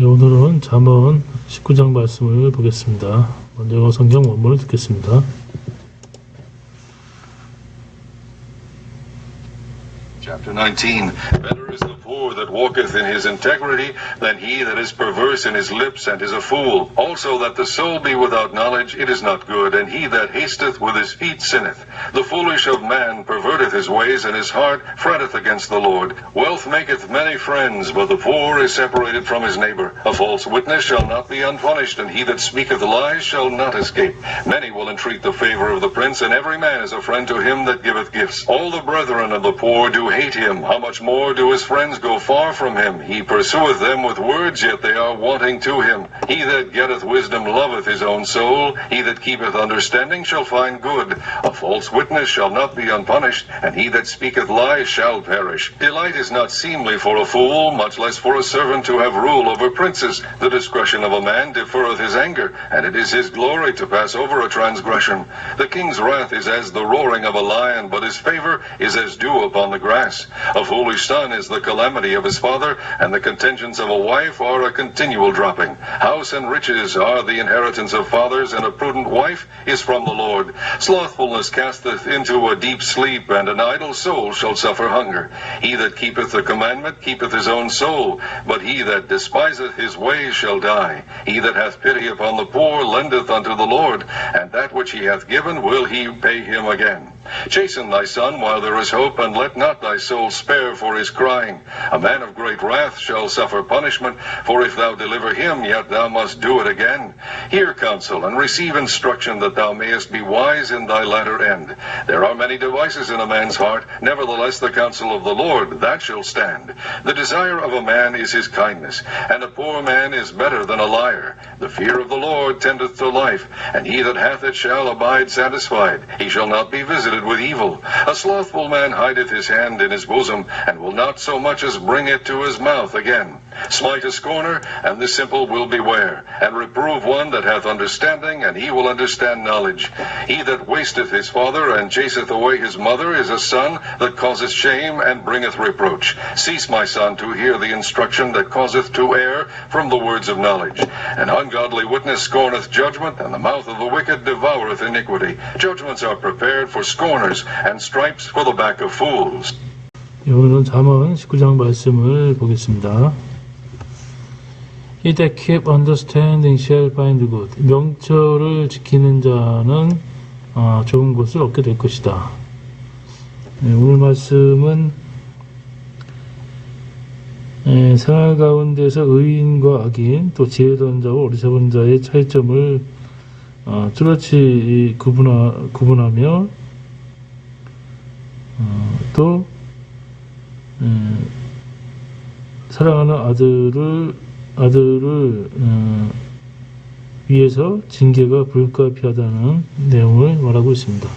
예, 오늘은 잠언 19장 말씀을 보겠습니다. 먼저 성경 원문을 듣겠습니다. Chapter 19 Better is the poor that walketh in his integrity than he that is perverse in his lips and is a fool. Also that the soul be without knowledge, it is not good, and he that hasteth with his feet sinneth. The foolish of man perverteth his ways, and his heart fretteth against the Lord. Wealth maketh many friends, but the poor is separated from his neighbor. A false witness shall not be unpunished, and he that speaketh lies shall not escape. Many will entreat the favor of the prince, and every man is a friend to him that giveth gifts. All the brethren of the poor do hate him. How much more do his friends go far from him? He pursueth them with words, yet they are wanting to him. He that getteth wisdom loveth his own soul. He that keepeth understanding shall find good. A false witness shall not be unpunished, and he that speaketh lies shall perish. Delight is not seemly for a fool, much less for a servant to have rule over princes. The discretion of a man deferreth his anger, and it is his glory to pass over a transgression. The king's wrath is as the roaring of a lion, but his favor is as dew upon the grass. A foolish son is the calamity of his father, and the contentions of a wife are a continual dropping. House and riches are the inheritance of fathers, and a prudent wife is from the Lord. Slothfulness casteth into a deep sleep, and an idle soul shall suffer hunger. He that keepeth the commandment keepeth his own soul, but he that despiseth his ways shall die. He that hath pity upon the poor lendeth unto the Lord, and that which he hath given will he pay him again. Chasten thy son while there is hope, and let not thy soul spare for his crying. A man of great wrath shall suffer punishment, for if thou deliver him, yet thou must do it again. Hear counsel, and receive instruction, that thou mayest be wise in thy latter end. There are many devices in a man's heart, nevertheless the counsel of the Lord, that shall stand. The desire of a man is his kindness, and a poor man is better than a liar. The fear of the Lord tendeth to life, and he that hath it shall abide satisfied. He shall not be visited with evil. A slothful man hideth his hand in his bosom, and will not so much as bring it to his mouth again. Smite a scorner, and the simple will beware, and reprove one that hath understanding, and he will understand knowledge. He that wasteth his father, and chaseth away his mother, is a son that causeth shame, and bringeth reproach. Cease, my son, to hear the instruction that causeth to err from the words of knowledge. An ungodly witness scorneth judgment, and the mouth of the wicked devoureth iniquity. Judgments are prepared for scorners, and stripes for the back of fools. 예, 오늘은 잠언 19장 말씀을 보겠습니다. He that keep understanding shall find good. 명철을 지키는 자는 아, 좋은 것을 얻게 될 것이다. 예, 오늘 말씀은 예, 생활 가운데서 의인과 악인, 또 지혜로운 자와 어리석은 자의 차이점을 어, 뚜렷이 구분하, 구분하며 어, 또 음, 사랑하는 아들을 아들을 음, 위해서 징계가 불가피하다는 내용을 말하고 있습니다.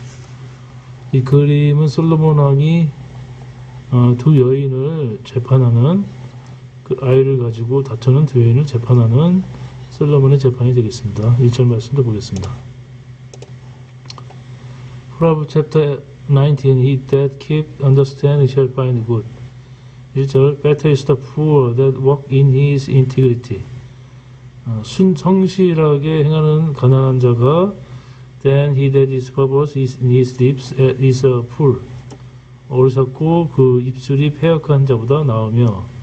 이 그림은 솔로몬 왕이 어, 두 여인을 재판하는 그 아이를 가지고 다투는 두 여인을 재판하는 솔로몬의 재판이 되겠습니다. 1절 말씀도 보겠습니다. Proverbs chapter 19 He that keep understanding shall find good. 1절 Better is the poor that walk in his integrity. 어, 순 성실하게 행하는 가난한 자가 than he that is perverse is in his lips is a fool. 어리석고 그 입술이 폐역한 자보다 나으며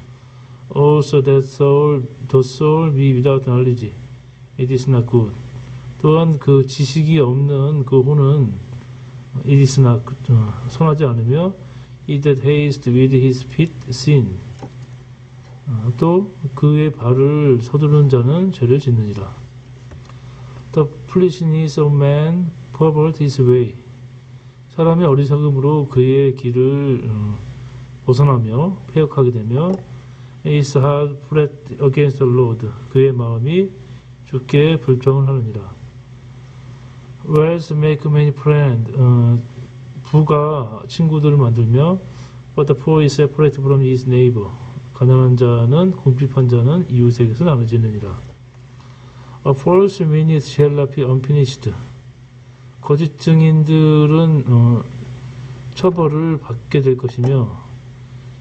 also that soul the soul be without knowledge it is not good. 또한 그 지식이 없는 그 혼은 it is not 어, 선하지 않으며 he that haste with his feet sin. 어, 또 그의 발을 서두르는 자는 죄를 짓느니라. The foolishness of man pervert his way. 사람의 어리석음으로 그의 길을 어, 벗어나며 폐역하게 되며 is hard fret against the Lord. 그의 마음이 주께 불평을 하느니라. Wealth make many friends. 어, 부가 친구들을 만들며 but the poor is separated from his neighbor. 가난한 자는 궁핍한 자는 이웃에게서 나눠지느니라. A false witness shall not be unpunished. 거짓 증인들은 어, 처벌을 받게 될 것이며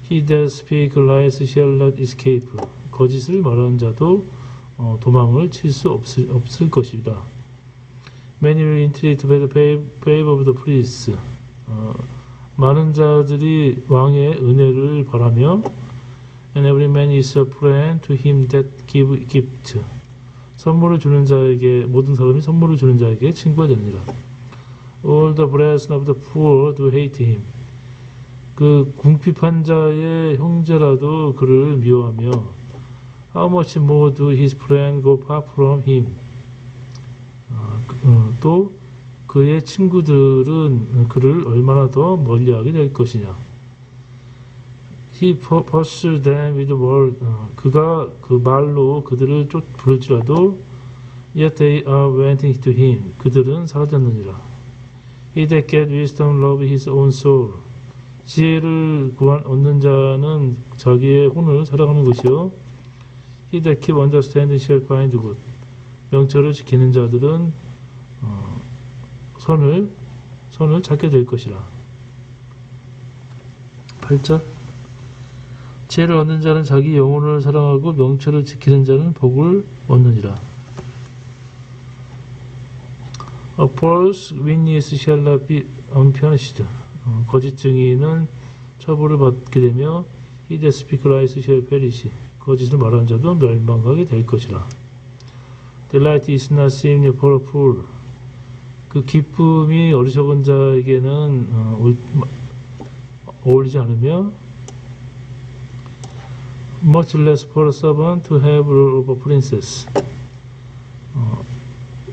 He that speak lies shall not escape. 거짓을 말하는 자도 어, 도망을 칠 수 없을, 없을 것이다. Many will entreat by the favor of the prince. 어, 많은 자들이 왕의 은혜를 바라며 And every man is a friend to him that give gift. 선물을 주는 자에게 모든 사람이 선물을 주는 자에게 친구가 되느니라. All the brethren of the poor do hate him. 그 궁핍한 자의 형제라도 그를 미워하며 How much more do his friends go far from him? 아, 그, 어, 또 그의 친구들은 그를 얼마나 더 멀리하게 될 것이냐. He pu- pursued them with word. 어, 그가 그 말로 그들을 쫓 부를지라도 yet they are waiting to him. 그들은 사라졌느니라. He that get wisdom love his own soul. 지혜를 구한 얻는 자는 자기의 혼을 사랑하는 것이요. He that keep understanding shall find good. 명철을 지키는 자들은 어, 선을 선을 찾게 될 것이라. 8절 지혜를 얻는 자는 자기 영혼을 사랑하고 명철을 지키는 자는 복을 얻느니라. A false witness shall not be unpunished. 어, 거짓 증인은 처벌을 받게 되며 lies shall perish. 거짓을 말하는 자도 멸망하게 될 것이라. Delight is not seen. 그 기쁨이 어리석은 자에게는 어, 올- 어울리지 않으며 much less for a servant to have over princess. 어,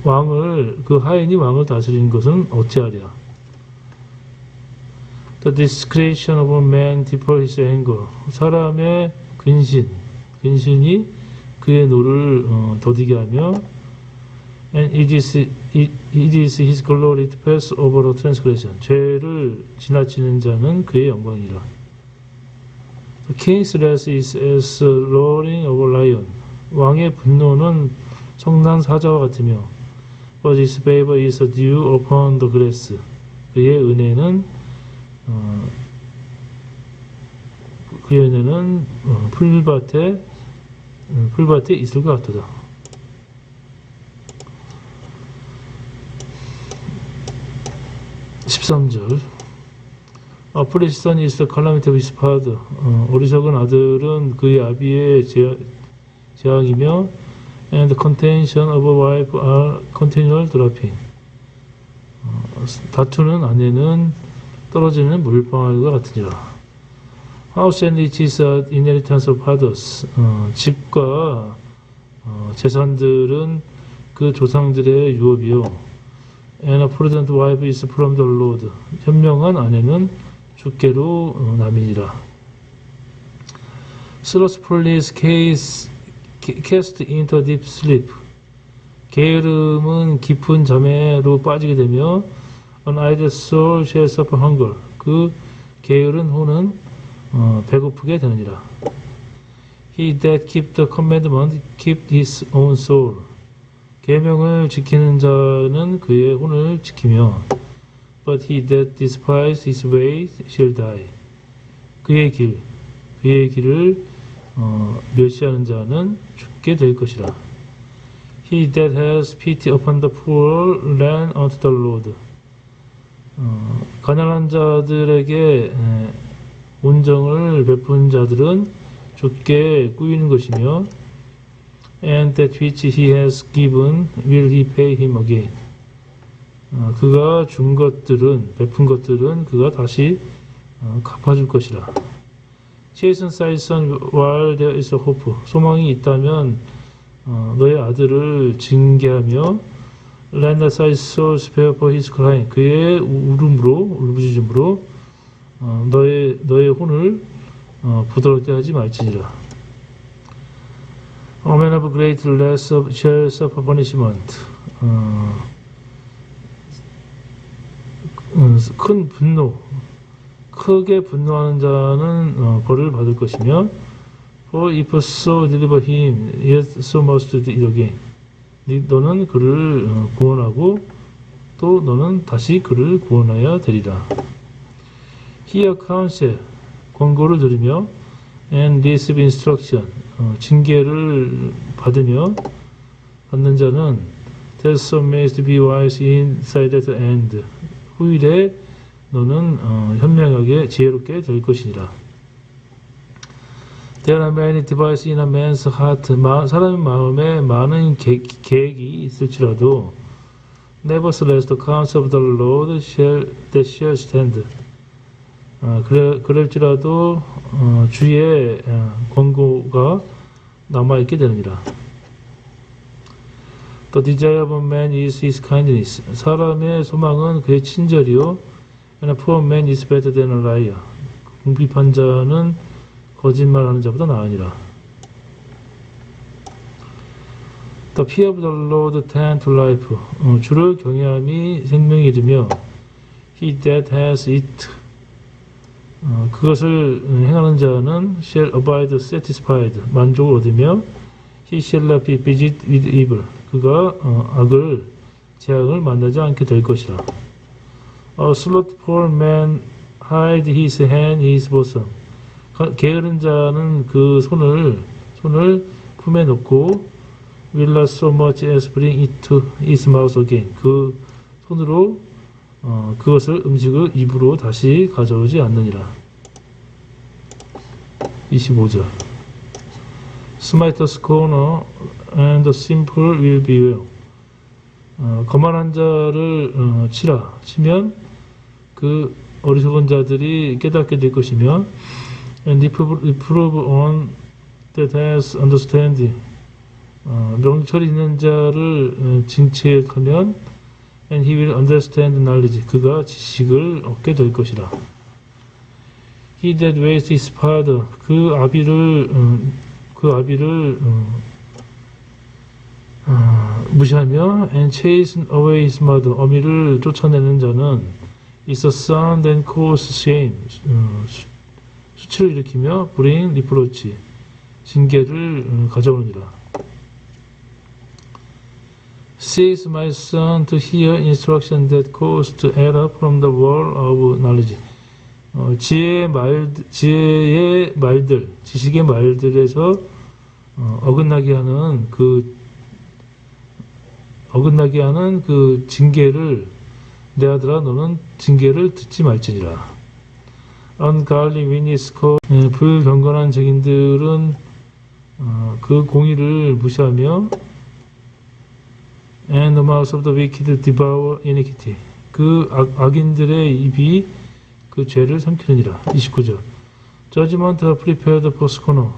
왕을 그 하인이 왕을 다스리는 것은 어찌하랴. The discretion of a man defer his anger. 사람의 근신, 근신이 그의 노를 어, 더디게 하며 and it is, it, it is his glory to pass over a transgression. 죄를 지나치는 자는 그의 영광이라. The king's wrath is as roaring of a lion. 왕의 분노는 성난 사자와 같으며 but his favor is dew upon the grass. 그의 은혜는 어, 그의 은혜는 어, 풀밭에 어, 풀밭에 있을 것 같도다. 13절 A foolish son is the calamity of his father. 어, 어리석은 아들은 그의 아비의 재, 재앙이며 and the contention of a wife are continual dropping. 어, 다투는 아내는 떨어지는 물방울과 같으니라. House and riches are inheritance of fathers. 어, 집과 어, 재산들은 그 조상들의 유업이요. And a prudent wife is from the Lord. 현명한 아내는 주께로 어, 남이니라. Slothfully is case, cast into deep sleep. 게으름은 깊은 잠에로 빠지게 되며 An idle soul shall suffer hunger. 그 게으른 혼은 어, 배고프게 되느니라. He that keep the commandment keep his own soul. 계명을 지키는 자는 그의 혼을 지키며 But he that despises his way shall die. 그의 길, 그의 길을 어, 멸시하는 자는 죽게 될 것이라. He that has pity upon the poor lend unto the Lord. 어, 가난한 자들에게 에, 온정을 베푼 자들은 주께 꾸이는 것이며 and that which he has given will he pay him again. 어, 그가 준 것들은 베푼 것들은 그가 다시 어, 갚아줄 것이라. Chastен thy son while there is a hope. 소망이 있다면 어, 너의 아들을 징계하며 Lend thy soul spare for his crying. 그의 울음으로 울부짖음으로 어, 너의 너의 혼을 어, 부드럽게 하지 말지니라. A man of great less of shall suffer punishment. 어, 음, 큰 분노, 크게 분노하는 자는 어, 벌을 받을 것이며, For if so deliver him, yet so must it again. 네- 너는 그를 어, 구원하고 또 너는 다시 그를 구원하여야 되리라. Hear counsel, 권고를 들으며 and receive instruction 어, 징계를 받으며 받는 자는 that some may be wise inside at the end 후일에 너는 어, 현명하게 지혜롭게 될 것이니라. There are many devices in a man's heart. 마, 사람의 마음에 많은 계, 계획이 있을지라도 Nevertheless, the counsel of the Lord shall, that shall stand. 어, 그래, 그럴지라도 어, 주의 어, 권고가 남아있게 되느니라. The desire of a man is his kindness. 사람의 소망은 그의 친절이요. And a poor man is better than a liar. 궁핍한 자는 거짓말하는 자보다 나으니라. The fear of the Lord tend to life. 어, 주를 경외함이 생명이 이르며 He that has it. 어, 그것을 행하는 자는 shall abide satisfied. 만족을 얻으며 He shall not be visited with evil. 그가 어, 악을 재앙을 만나지 않게 될 것이라. A slothful man hide his hand in his bosom. 가- 게으른 자는 그 손을 손을 품에 넣고 will not so much as bring it to his mouth again. 그 손으로 어, 그것을 음식을 입으로 다시 가져오지 않느니라. 25절. Smite the scorner and the simple will be well. 어, 거만한 자를 어, 치라. 치면 그 어리석은 자들이 깨닫게 될 것이며 and reprove on that has understanding. 어, 명철 있는 자를 어, 징책하면 and he will understand knowledge. 그가 지식을 얻게 될 것이라. He that wastes his father. 그 아비를 어, 그 아비를 어, 어, 무시하며 and chase away his mother. 어미를 쫓아내는 자는 is a son that cause shame. 어, 수, 수치를 일으키며 bring reproach. 징계를 어, 가져오느니라. Seize my son to hear instruction that goes to error from the world of knowledge. 어, 지혜의 말, 지혜의 말들, 지식의 말들에서 어, 어긋나게 하는 그 어긋나게 하는 그 징계를 내 아들아 너는 징계를 듣지 말지니라. Ungodly 예, 불경건한 증인들은 어, 그 공의를 무시하며 And the mouth of the wicked devour iniquity. 그 악, 악인들의 입이 그 죄를 삼키느니라. 29절. Judgment prepared for scorner.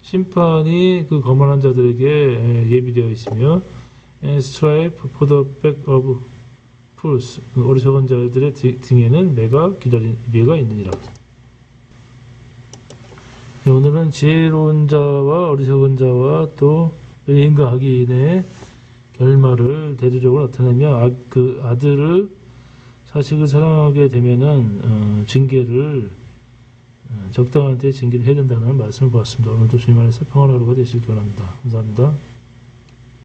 심판이 그 거만한 자들에게 에, 예비되어 있으며 and stripe for the back of 그 어리석은 자들의 디- 등에는 매가 기다린 매가 있느니라. 네, 오늘은 지혜로운 자와 어리석은 자와 또 의인과 악인의 결말을 대조적으로 나타내며 아, 그 아들을 자식을 사랑하게 되면은 어, 징계를 어, 적당한 때 징계를 해야 된다는 말씀을 보았습니다. 오늘도 주님 안에서 평안한 하루가 되시길 바랍니다. 감사합니다.